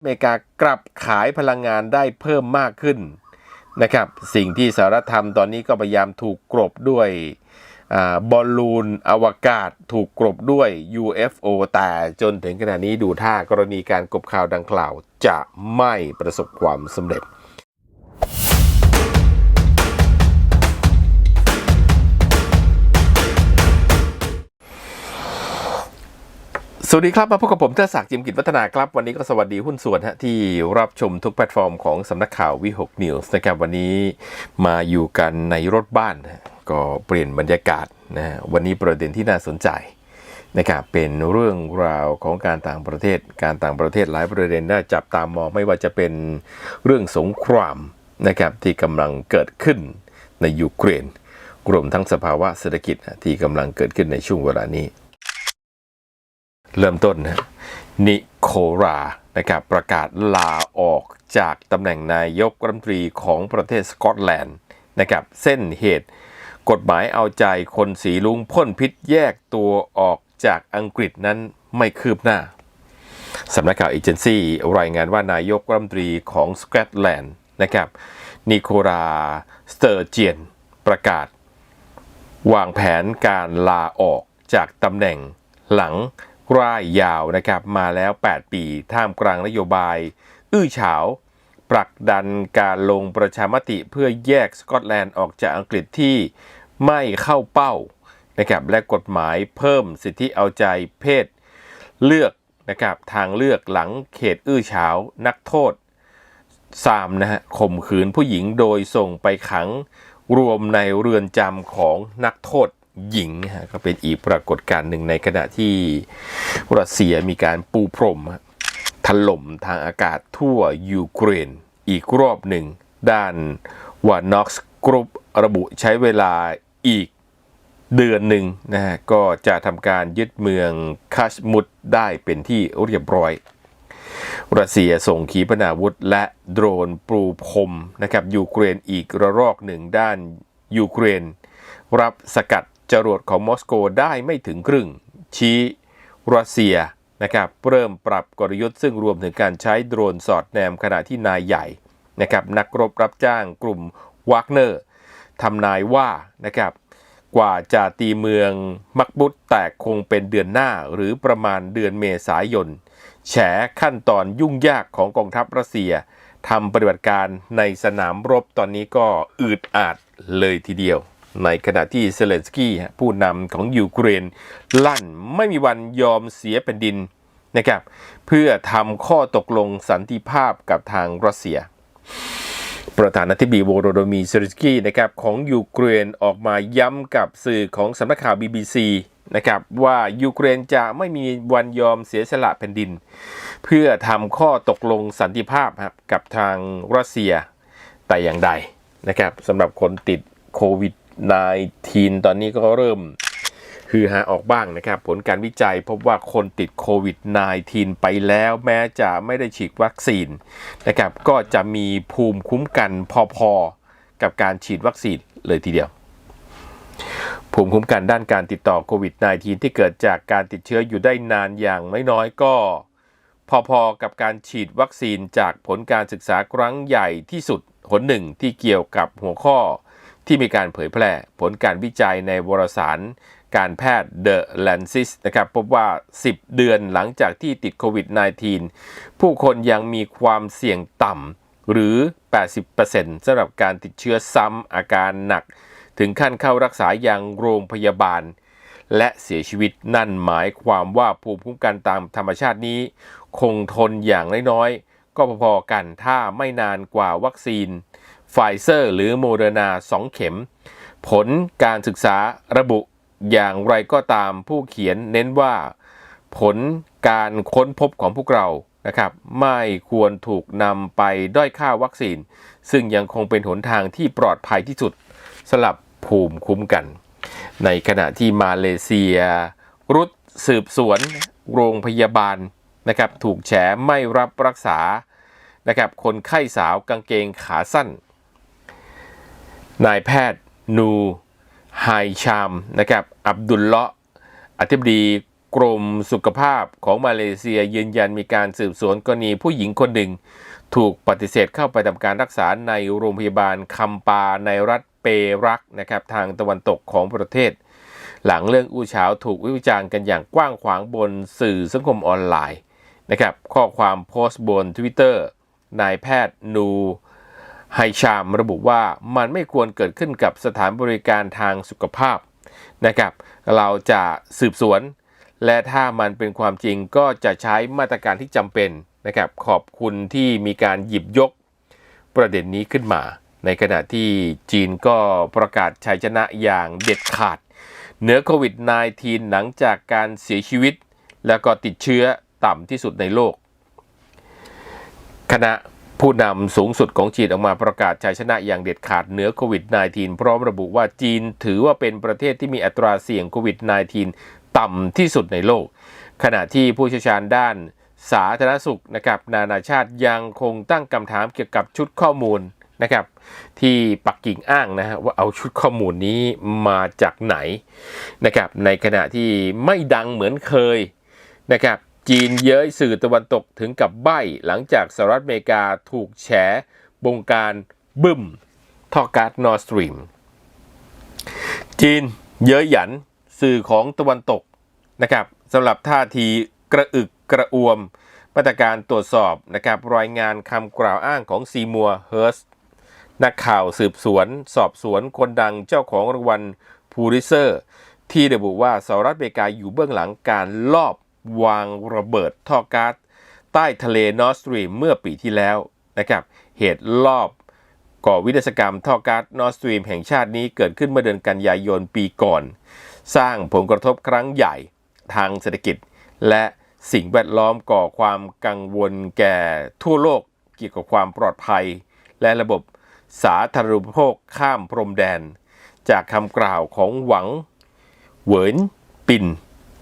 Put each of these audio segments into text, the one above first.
อเมริกากลับขายพลังงานได้เพิ่มมากขึ้นนะครับ สิ่งที่สหรัฐทำตอนนี้ก็พยายามถูกกลบด้วยอบอลลูนอวกาศถูกกลบด้วย UFO แต่จนถึงขณะนี้ดูท่ากรณีการกบข่าวดังกล่าวจะไม่ประสบความสำเร็จ สวัสดีครับ มาพบกับผมเทอศักดิ์จิมกิจวัฒนาครับ วันนี้ก็สวัสดีหุ้นส่วนฮะที่รับชมทุกแพลตฟอร์มของสำนักข่าววิหกนิวส์นะครับวันนี้มาอยู่กันในรถบ้าน ก็เปลี่ยนบรรยากาศนะฮะวันนี้ประเด็นที่น่าสนใจนะครับเป็นเรื่องราวของการต่างประเทศ การต่างประเทศหลายประเด็นน่าจับตามองไม่ว่าจะเป็นเรื่องสงครามนะครับที่กำลังเกิดขึ้นในยูเครนรวมทั้งสภาวะเศรษฐกิจที่กำลังเกิดขึ้นในช่วงเวลานี้ เริ่มต้นนะนิโครานะครับประกาศลาออกจากตำแหน่งนายกรัฐมนตรีของประเทศสกอตแลนด์นะครับเส้นเหตุ กฎหมายเอาใจคนสีลุงพ่นพิษแยกตัวออกจากอังกฤษนั้นไม่คืบหน้าสำนักข่าวเอเจนซี่รายงานว่านายกรัฐมนตรีของสกอตแลนด์นะครับนิโคราสเตอร์เจียนประกาศ วางแผนการลาออกจากตำแหน่งหลัง ร่ายยาวนะครับมาแล้ว 8 ปีท่ามกลางนโยบาย อื้อฉาวผลักดันการลงประชามติเพื่อแยกสกอตแลนด์ออกจากอังกฤษที่ไม่เข้าเป้านะครับและกฎหมายเพิ่มสิทธิเอาใจเพศเลือกนะครับทางเลือกหลังเขตอื้อฉาวนักโทษซามนะฮะข่มขืนผู้หญิงโดยส่งไปขังรวมในเรือนจำของนักโทษ หญิงฮะก็เป็นอีกปรากฏการณ์หนึ่งในขณะที่รัสเซียมีการปูพรมถล่มทางอากาศทั่วยูเครนอีกรอบหนึ่ง ด้านวานอกส์กรุ๊ประบุใช้เวลาอีกเดือนหนึ่งนะฮะก็จะทำการยึดเมืองคาชมุดได้เป็นที่เรียบร้อยรัสเซียส่งขีปนาวุธและโดรนปลูพรมนะครับยูเครนอีกระลอกหนึ่งด้านยูเครน รับสกัด จรวดของมอสโกได้ไม่ถึงครึ่ง ชี้รัสเซียนะครับเริ่มปรับกลยุทธ์ซึ่งรวมถึงการใช้โดรนสอดแนมขณะที่นายใหญ่นะครับนักรบรับจ้างกลุ่มวากเนอร์ทำนายว่านะครับกว่าจะตีเมืองมักบุตแตกคงเป็นเดือนหน้าหรือประมาณเดือนเมษายน แฉขั้นตอนยุ่งยากของกองทัพรัสเซียทำปฏิบัติการในสนามรบตอนนี้ก็อืดอาดเลยทีเดียว ในขณะที่เซเลนสกี้ผู้นำของยูเครน ลั่นไม่มีวันยอมเสียแผ่นดินนะครับเพื่อทำข้อตกลงสันติภาพกับทางรัสเซีย ประธานาธิบดีโวโรโดมีเซเลนสกี้นะครับของยูเครนออกมาย้ำกับสื่อของสำนักข่าว BBC นะครับว่ายูเครนจะไม่มีวันยอมเสียสละแผ่นดิน เพื่อทำข้อตกลงสันติภาพครับกับทางรัสเซียแต่อย่างใดนะครับสำหรับคนติดโควิด -19 ตอนนี้ก็เริ่มคือหาออกบ้างนะครับ ผลการวิจัยพบว่าคนติดโควิด -19 ไปแล้วแม้จะไม่ได้ฉีดวัคซีนนะครับก็จะมีภูมิคุ้มกันพอๆ กับการฉีดวัคซีนเลยทีเดียว ภูมิคุ้มกันด้านการติดต่อโควิด -19 ที่เกิดจากการติดเชื้ออยู่ได้นานอย่างไม่น้อยก็พอๆ กับการฉีดวัคซีนจากผลการศึกษาครั้งใหญ่ที่สุดหนหนึ่งที่เกี่ยวกับหัวข้อ ที่มีการเผยแพร่ผลการวิจัยในวารสารการแพทย์ The Lancet นะครับพบว่า 10 เดือนหลังจากที่ติดโควิด -19 ผู้คนยังมีความเสี่ยงต่ำหรือ 80%สำหรับการติดเชื้อซ้ำอาการหนัก ถึงขั้นเข้ารักษาอย่างโรงพยาบาล และเสียชีวิตนั่นหมายความว่าภูมิคุ้มกันตามธรรมชาตินี้ คงทนอย่างน้อยๆ ก็พอๆกันถ้าไม่นานกว่าวัคซีน ไฟเซอร์หรือโมเดอร์นา2เข็ม ผลการศึกษาระบุอย่างไรก็ตามผู้เขียนเน้นว่า ผลการค้นพบของพวกเรานะครับไม่ควรถูกนำไปด้อยค่าวัคซีน ซึ่งยังคงเป็นหนทางที่ปลอดภัยที่สุดสำหรับภูมิคุ้มกัน ในขณะที่มาเลเซีย รุดสืบสวน โรงพยาบาลนะครับถูกแฉไม่รับรักษานะครับคนไข้สาวกางเกงขาสั้น นายแพทย์ นูไฮชามนะครับอับดุลเลาะอธิบดีกรมสุขภาพของมาเลเซียยืนยันมีการสืบสวนกรณีผู้หญิงคนหนึ่ง ถูกปฏิเสธเข้าไปทำการรักษาในโรงพยาบาลคัมปาในรัฐเปรักนะครับทางตะวันตกของประเทศ หลังเรื่องอู้เฉาถูกวิจารณ์กันอย่างกว้างขวางบนสื่อสังคมออนไลน์นะครับข้อความโพสต์บน Twitter นายแพทย์นู ไฮชามระบุว่ามันไม่ควรเกิดขึ้นกับสถานบริการทางสุขภาพนะครับ เราจะสืบสวน และถ้ามันเป็นความจริงก็จะใช้มาตรการที่จำเป็นนะครับ ขอบคุณที่มีการหยิบยกประเด็นนี้ขึ้นมา ในขณะที่จีนก็ประกาศชัยชนะอย่างเด็ดขาดเหนือโควิด -19 หลังจากการเสียชีวิต แล้วก็ติดเชื้อต่ำที่สุดในโลก คณะ ผู้นำสูงสุดของจีนออกมาประกาศชัยชนะอย่างเด็ดขาดเหนือโควิด -19 พร้อมระบุว่าจีนถือว่าเป็นประเทศที่มีอัตราเสี่ยงโควิด -19 ต่ำที่สุดในโลก ขณะที่ผู้เชี่ยวชาญด้านสาธารณสุขนะครับนานาชาติยังคงตั้งคำถามเกี่ยวกับชุดข้อมูลนะครับที่ปักกิ่งอ้างนะฮะว่าเอาชุดข้อมูลนี้มาจากไหนนะครับในขณะที่ไม่ดังเหมือนเคยนะครับ จีนเย้ยสื่อตะวันตกถึงกับใบ้ หลังจากสหรัฐอเมริกาถูกแฉบงการบึ้มท่อก๊าซนอร์สตรีม จีนเย้ยหยันสื่อของตะวันตกนะครับสำหรับท่าทีกระอึกกระอวม มาตรการตรวจสอบนะครับรายงานคำกล่าวอ้างของซีมัวเฮิร์สนักข่าวสืบสวน สอบสวนคนดังเจ้าของรางวัลพูริเซอร์ ที่ระบุว่าสหรัฐอเมริกาอยู่เบื้องหลังการลอบ วางระเบิดท่อก๊าซใต้ทะเลนอร์สตรีมเมื่อปีที่แล้วนะครับเหตุลอบก่อวินาศกรรมท่อก๊าซนอร์สตรีมแห่งชาตินี้เกิดขึ้นเมื่อเดือนกันยายนปีก่อน สร้างผลกระทบครั้งใหญ่ทางเศรษฐกิจ และสิ่งแวดล้อมก่อความกังวลแก่ทั่วโลกเกี่ยวกับความปลอดภัย และระบบสาธารณูปโภคข้ามพรมแดน จากคำกล่าวของหวัง เหวินปิน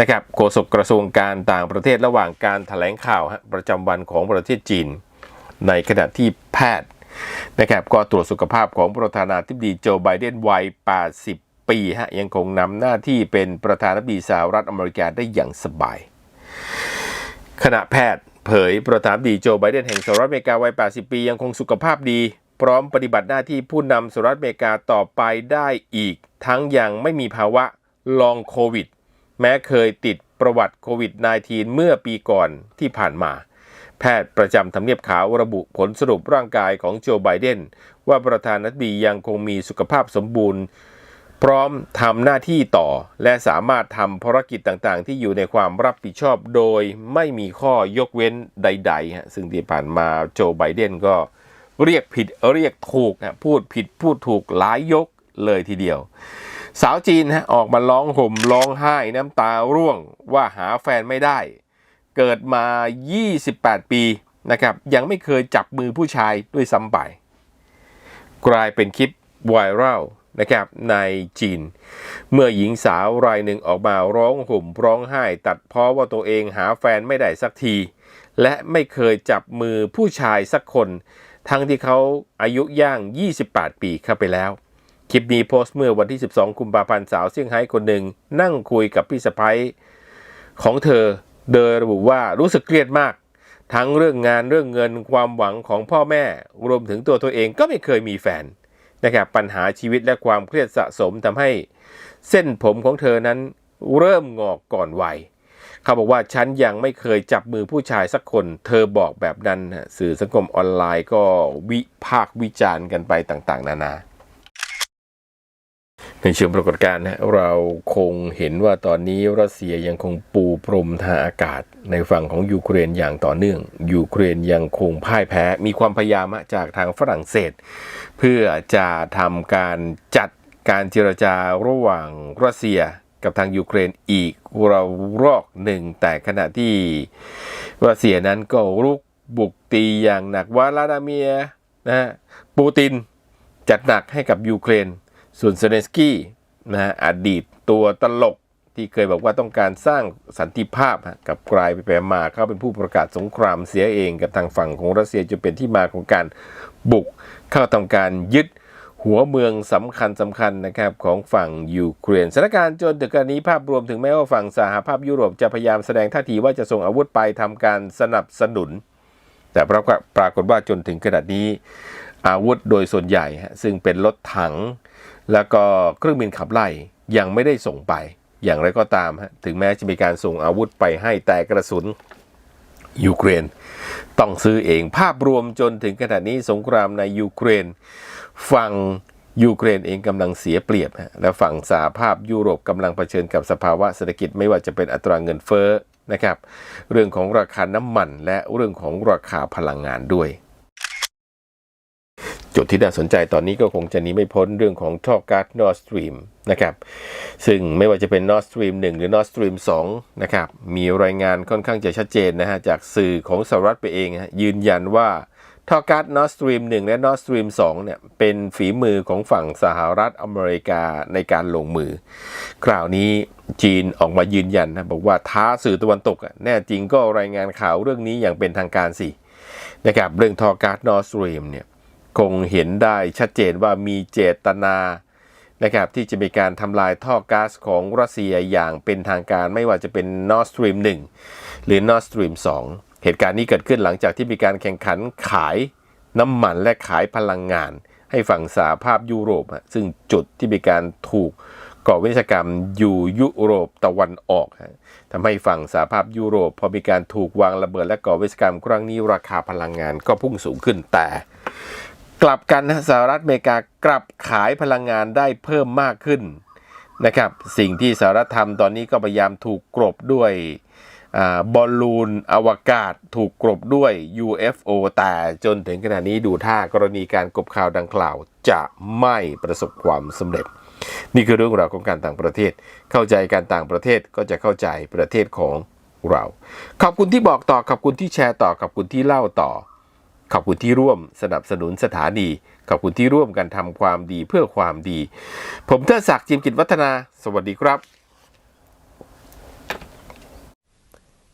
นะครับโฆษกกระทรวงการต่างประเทศระหว่างการถแถลงข่าวประจำวันของประเทศจีน ในขณะที่แพทย์นะครับก็ตรวจสุขภาพของประธานาธิบดีโจไบเดนวัย 80 ปีฮะยังคงนำหน้าที่เป็นประธานาธิบดีสหรัฐอเมริกาได้อย่างสบายขณะแพทย์เผยประธานาธิบดีโจไบเดนแห่งสหรัฐอเมริกาวัย 80 ปี ยังคงสุขภาพดี พร้อมปฏิบัติหน้าที่ผู้นำสหรัฐอเมริกาต่อไปได้อีก ทั้งยังไม่มีภาวะลองโควิด แม้เคยติดประวัติโควิด -19 เมื่อปีก่อนที่ผ่านมา แพทย์ประจำทำเนียบขาวระบุผลสรุปร่างกายของโจไบเดน ว่าประธานาธิบดียังคงมีสุขภาพสมบูรณ์ พร้อมทำหน้าที่ต่อ และสามารถทำภารกิจต่างๆ ที่อยู่ในความรับผิดชอบโดยไม่มีข้อยกเว้นใดๆฮะซึ่งที่ผ่านมาโจไบเดนก็เรียกผิดเรียกถูกพูดผิดพูดถูกหลายยกเลยทีเดียว สาวจีนฮะออกมาร้องห่มร้องไห้น้ำตาร่วงว่าหาแฟนไม่ได้ เกิดมา 28 ปีนะครับยังไม่เคยจับมือผู้ชายด้วยซ้ำไป กลายเป็นคลิปไวรัลนะครับในจีน เมื่อหญิงสาวรายหนึ่งออกมาร้องห่มร้องไห้ ตัดเพ้อว่าตัวเองหาแฟนไม่ได้สักที และไม่เคยจับมือผู้ชายสักคน ทั้งที่เขาอายุย่าง 28 ปีเข้าไปแล้ว คลิปนี้โพสต์เมื่อวันที่ 12 กุมภาพันธ์สาวเซี่ยงไฮ้คนหนึ่งนั่งคุยกับพี่สะพ้ยของเธอโดยระบุว่ารู้สึกเครียดมาก ทั้งเรื่องงานเรื่องเงินความหวังของพ่อแม่ รวมถึงตัวตัวเองก็ไม่เคยมีแฟนนะครับปัญหาชีวิตและความเครียดสะสมทำให้เส้นผมของเธอนั้นเริ่มงอกก่อนวัยเขาบอกว่าฉันยังไม่เคยจับมือผู้ชายสักคน เธอบอกแบบนั้นสื่อสังคมออนไลน์ก็วิพากษ์วิจารณ์กันไปต่าง ๆ นานา ในเชิงปรากฏการณ์นะเราคงเห็นว่าตอนนี้รัสเซียยังคงปูพรมทางอากาศ ในฝั่งของยูเครนอย่างต่อเนื่อง ยูเครนยังคงพ่ายแพ้ มีความพยายามจากทางฝรั่งเศส เพื่อจะทำการจัดการเจรจาระหว่างรัสเซียกับทางยูเครนอีกเรารอกหนึ่ง แต่ขณะที่รัสเซียนั้นก็รุกบุกตีอย่างหนักวลาดาเมียนะปูตินจัดหนักให้กับยูเครน ส่วนเซเลนสกี้นะฮะอดีตตัวตลกที่เคยบอกว่าต้องการสร้างสันติภาพกับกลายไปแปลมาเขาเป็นผู้ประกาศสงครามเสียเองกับทางฝั่งของรัสเซียจะเป็นที่มาของการบุกเข้าทำการยึดหัวเมืองสำคัญสำคัญนะครับของฝั่งยูเครนสถานการณ์จนถึงขณะนี้ภาพรวมถึงแม้ว่าฝั่งสหภาพยุโรปจะพยายามแสดงท่าทีว่าจะส่งอาวุธไปทำการสนับสนุน แต่ปรากฏปรากฏว่าจนถึงขณะนี้อาวุธโดยส่วนใหญ่ ซึ่งเป็นรถถัง แล้วก็เครื่องบินขับไล่ยังไม่ได้ส่งไป อย่างไรก็ตามฮะถึงแม้จะมีการส่งอาวุธไปให้แต่กระสุนยูเครน ต้องซื้อเองภาพรวมจนถึงขณะนี้สงครามในยูเครน ฝั่งยูเครนเองกำลังเสียเปรียบ และฝั่งสหภาพยุโรปกำลังเผชิญกับสภาวะเศรษฐกิจไม่ว่าจะเป็นอัตราเงินเฟ้อนะครับ เรื่องของราคาน้ำมันและเรื่องของราคาพลังงานด้วย จุดที่น่าสนใจตอนนี้ก็คงจะหนีไม่พ้นเรื่องของท่อก๊าซนอร์สตรีมนะครับซึ่งไม่ว่าจะเป็น Nord Stream 1 หรือ Nord Stream 2นะครับมีรายงานค่อนข้างจะชัดเจนนะฮะจากสื่อของสหรัฐไปเองฮะยืนยันว่าท่อก๊าซ Nord Stream 1 และ Nord Stream 2เนี่ยเป็นฝีมือของฝั่งสหรัฐอเมริกาในการลงมือ คราวนี้จีนออกมายืนยันนะบอกว่าท้าสื่อตะวันตกแน่จริงก็รายงานข่าวเรื่องนี้อย่างเป็นทางการสินะครับเรื่องท่อก๊าซ Nord Stream เนี่ย คงเห็นได้ชัดเจนว่ามีเจตนานะครับที่จะมีการทำลายท่อก๊าซของรัสเซียอย่างเป็นทางการไม่ว่าจะเป็น Nord Stream 1 หรือ Nord Stream 2 เหตุการณ์นี้เกิดขึ้นหลังจากที่มีการแข่งขันขายน้ำมันและขายพลังงาน ให้ฝั่งสหภาพยุโรป ซึ่งจุดที่มีการถูกก่อวินากรรมอยู่ยุโรปตะวันออกทำให้ฝั่งสหภาพยุโรป พอมีการถูกวางระเบิดและก่อวินากรรมครั้งนี้ราคาพลังงานก็พุ่งสูงขึ้นแต่ กลับกันนะสหรัฐอเมริกากลับขายพลังงานได้เพิ่มมากขึ้นนะครับ สิ่งที่สหรัฐทำตอนนี้ก็พยายามถูกกลบด้วยอบอลลูนอวกาศถูกกลบด้วย UFO แต่จนถึงขณะนี้ดูท่ากรณีการกบข่าวดังกล่าว จะไม่ประสบความสำเร็จ นี่คือเรื่องราวของการต่างประเทศ เข้าใจการต่างประเทศก็จะเข้าใจประเทศของเรา ขอบคุณที่บอกต่อขอบคุณที่แชร์ต่อขอบคุณที่เล่าต่อ ขอบคุณที่ร่วมสนับสนุนสถานี ขอบคุณที่ร่วมกันทำความดีเพื่อความดี ผมเทิดศักดิ์จิมกิจวัฒนา สวัสดีครับ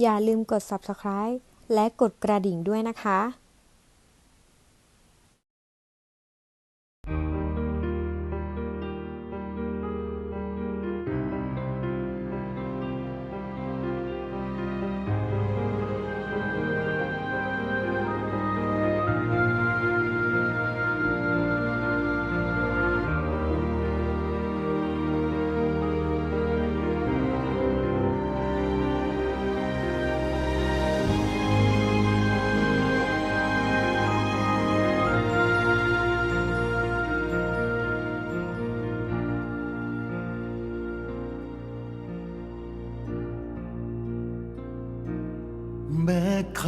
อย่าลืมกด subscribe และกดกระดิ่งด้วยนะคะ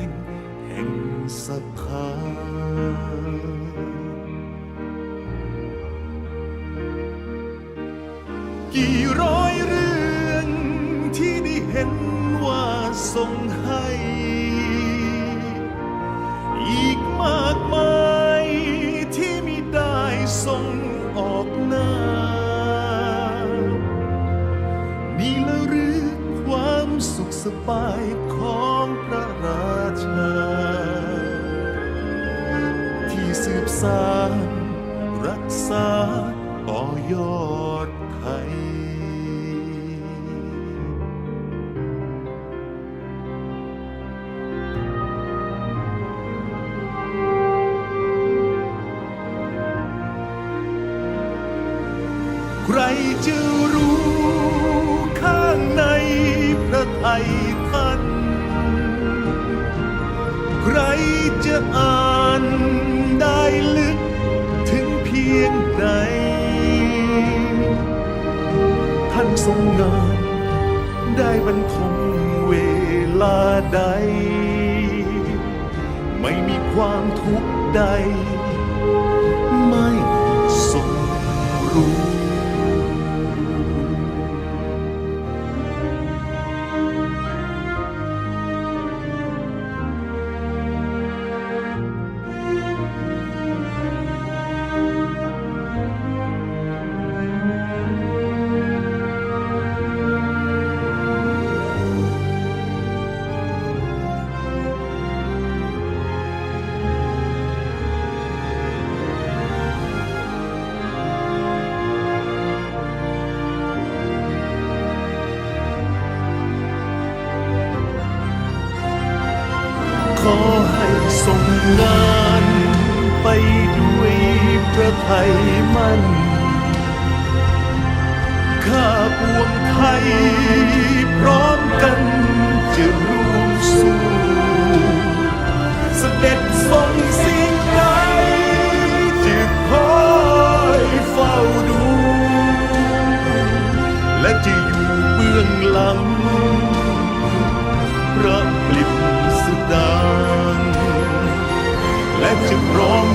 ง ส่งให้ อีกมากมายที่มิได้ส่งออกหน้า นี่ละหรือความสุขสบายของพระราชา ที่สืบสานรักษาต่อยอด พระไทยท่านใครจะอ่านได้ลึกถึงเพียงใดท่านทรงงานได้บรรทมเวลาใด ไม่มีความทุกข์ใด ขอให้ส่งงานไปด้วยพระทัยมั่น ข้าปวงไทยพร้อมกันจะร่วมสู้เสด็จทรงสิ่งใดจะคอยเฝ้าดู และจะอยู่เบื้องหลัง และจะพร้อม